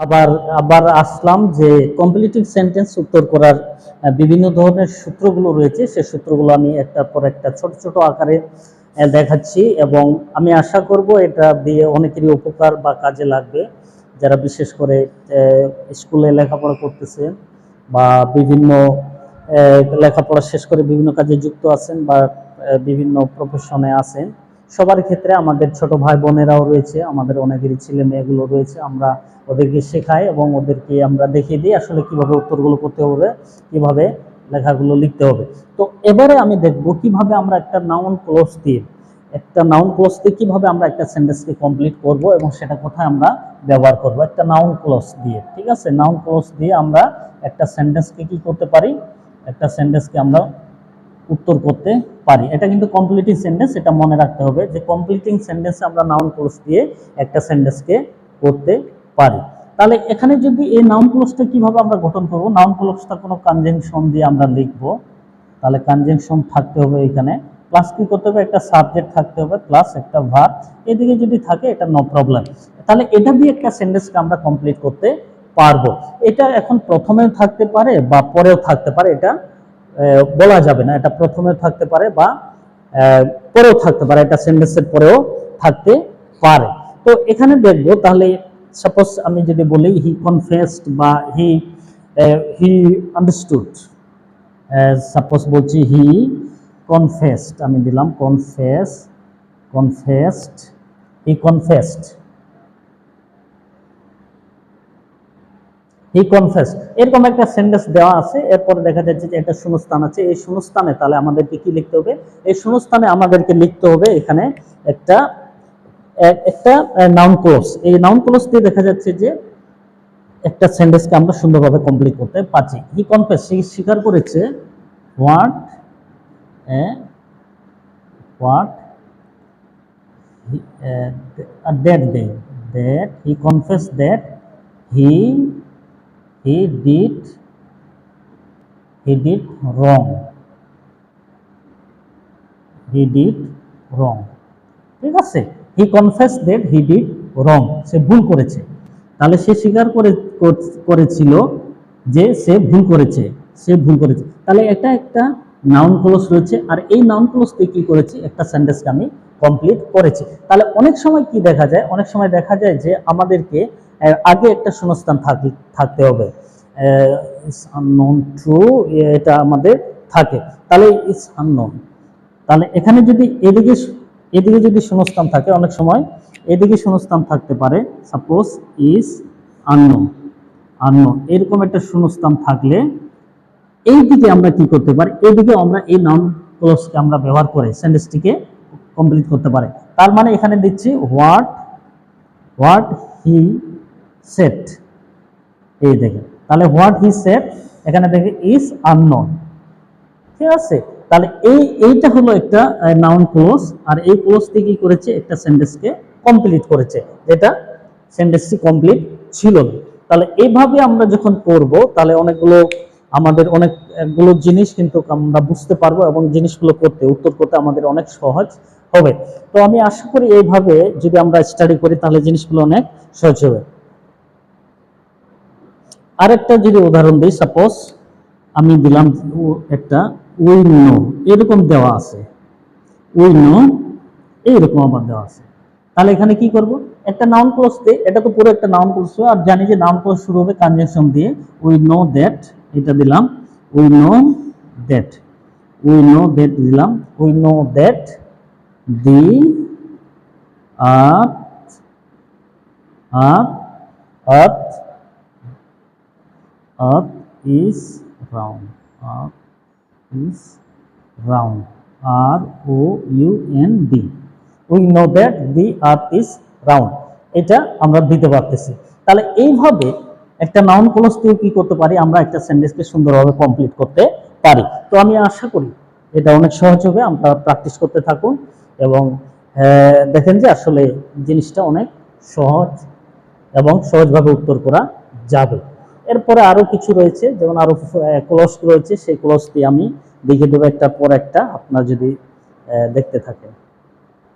আবার আবার আসলাম যে কমপ্লিটিং সেন্টেন্স উত্তর করার বিভিন্ন ধরনের সূত্রগুলো রয়েছে। সে সূত্রগুলো আমি একটার পর একটা ছোট ছোট আকারে দেখাচ্ছি এবং আমি আশা করব এটা দিয়ে অনেকেরই উপকার বা কাজে লাগবে। যারা বিশেষ করে স্কুলে লেখাপড়া করতেছে বা বিভিন্ন লেখাপড়া শেষ করে বিভিন্ন কাজে যুক্ত আছেন বা বিভিন্ন প্রফেশনে আছেন সবার ক্ষেত্রে আমাদের ছোট ভাই বোনেরাও রয়েছে, আমাদের অনেকেরই ছেলে মেয়েগুলো রয়েছে, আমরা ওদেরকে শেখাই এবং ওদেরকে আমরা দেখিয়ে দিই আসলে কীভাবে উত্তরগুলো করতে হবে, কীভাবে লেখাগুলো লিখতে হবে। তো এবারে আমি দেখব কীভাবে আমরা একটা নাউন ক্লোজ দিয়ে, একটা নাউন ক্লোজ দিয়ে কীভাবে আমরা একটা সেন্টেন্সকে কমপ্লিট করব এবং সেটা কোথায় আমরা ব্যবহার করব। একটা নাউন ক্লোজ দিয়ে, ঠিক আছে? নাউন ক্লোজ দিয়ে আমরা একটা সেন্টেন্সকে কি করতে পারি? একটা সেন্টেন্সকে আমরা উত্তর করতে পারি। এটা কিন্তু কমপ্লিটিং সেন্টেন্স এটা মনে রাখতে হবে যে কমপ্লিটিং সেন্টেন্সে আমরা নাউন ক্লোজ দিয়ে একটা সেন্টেন্সকে করতে পারি। তাহলে এখানে যদি এই নাউন ক্লোজটা কীভাবে আমরা গঠন করব? নাউন ক্লোজটা কোনো কনজেনশন দিয়ে আমরা লিখব। তাহলে কনজেনশন থাকতে হবে এখানে। প্লাস কি করতে হবে? একটা সাবজেক্ট থাকতে হবে প্লাস একটা ভার্ব এদিকে যদি থাকে, এটা নো প্রবলেম তাহলে এটা দিয়ে একটা সেন্টেন্সকে আমরা কমপ্লিট করতে পারব। এটা এখন প্রথমেও থাকতে পারে বা পরেও থাকতে পারে। এটা বলা যাবে না। এটা প্রথমে থাকতে পারে বা পরেও থাকতে পারে। এটা সেন্টেন্সের পরেও থাকতে পারে। তো এখানে দেখব, তাহলে সাপোজ আমি যদি বলি হি কনফেসড বা হি হি আন্ডারস্টুড সাপোজ বলছি হি কনফেসড আমি দিলাম confess confessed he confessed he confess এরকম একটা সেন্টেন্স দেওয়া আছে, এরপরে দেখা যাচ্ছে যে একটা শূন্যস্থান আছে। এই শূন্যস্থানে তাহলে আমাদেরকে কি লিখতে হবে? এই শূন্যস্থানে আমাদেরকে লিখতে হবে এখানে একটা একটা নাউন ক্লোজ এই নাউন ক্লোজ দিয়ে দেখা যাচ্ছে যে একটা সেন্টেন্সকে আমরা সুন্দরভাবে কমপ্লিট করতে পারছি। হি কনফেস সে স্বীকার করেছে what what that day that he confess that he he did he did wrong. He did wrong. ঠিক আছে? He confess that he did wrong সে ভুল করেছে। তাহলে সে স্বীকার করে করেছিল যে সে ভুল করেছে। সে ভুল করেছে। তাহলে এটা একটা নাউন ক্লোজ রয়েছে। আর এই নাউন ক্লোজ দিয়ে কি করেছি? একটা সেন্টেন্সকে আমি কমপ্লিট করেছি। তাহলে অনেক সময় কি দেখা যায়? অনেক সময় দেখা যায় যে আমাদেরকে আগে একটা শূন্যস্থান থাক- থাকতে হবে। এটা আমাদের থাকে। তাহলে ইস আননোন তাহলে এখানে যদি এদিকে এদিকে যদি শূন্যস্থান থাকে, অনেক সময় এদিকে শূন্যস্থান থাকতে পারে। সাপোজ ইস আননোন আননোন এরকম একটা শূন্যস্থান থাকলে এই দিকে আমরা কি করতে পারি? এদিকে আমরা এই নাউন ক্লোজকে আমরা ব্যবহার করে সেন্টেন্সটিকে কমপ্লিট করতে পারি। তার মানে এখানে দিচ্ছি হোয়াট হোয়াট হি সেট এই দেখে তাহলে হোয়াট হি সেট এখানে দেখে ইজ আননোন ঠিক আছে? তাহলে এই, এইটা হলো একটা নাউন ক্লোজ আর এই ক্লোজটি কি করেছে? একটা সেন্টেন্সকে কমপ্লিট করেছে। যেটা সেন্টেন্সটি কমপ্লিট ছিল না। তাহলে এইভাবে আমরা যখন করব, তাহলে অনেকগুলো, আমাদের অনেকগুলো জিনিস কিন্তু আমরা বুঝতে পারব এবং জিনিসগুলো করতে, উত্তর করতে আমাদের অনেক সহজ হবে। তো আমি আশা করি এইভাবে যদি আমরা স্টাডি করি, তাহলে জিনিসগুলো অনেক সহজ হবে। আরেকটা যদি উদাহরণ দিই সাপোজ আমি দিলাম একটা উই নো এরকম দেওয়া আছে। উই নো এইরকম আমার দেওয়া আছে। তাহলে এখানে কি করব? একটা নাউন ক্লোজ দিয়ে, এটা তো পুরো একটা নাউন ক্লোজ আর জানি যে নাউন ক্লোজ শুরু হবে কনজাংশন দিয়ে। উই নো দ্যাট এটা দিলাম we know that we know that দিলাম we know that the earth earth earth earth is round. Earth is round. R o u n d. We know that the earth is round. এটা আমরা দিতে পারতেছি। তাহলে এইভাবে একটা noun clause দিয়ে কি করতে পারি? আমরা একটা সেন্টেন্সকে সুন্দরভাবে কমপ্লিট করতে পারি। তো আমি আশা করি এটা অনেক সহজ হবে। আমরা প্র্যাকটিস করতে থাকুন এবং দেখেন যে আসলে জিনিসটা অনেক সহজ এবং সহজভাবে উত্তর করা যাবে। এরপরে আরও কিছু রয়েছে, যেমন আরও ক্লস রয়েছে, সেই ক্লসটি আমি দেখে দেবো একটা পর একটা, আপনার যদি দেখতে থাকেন।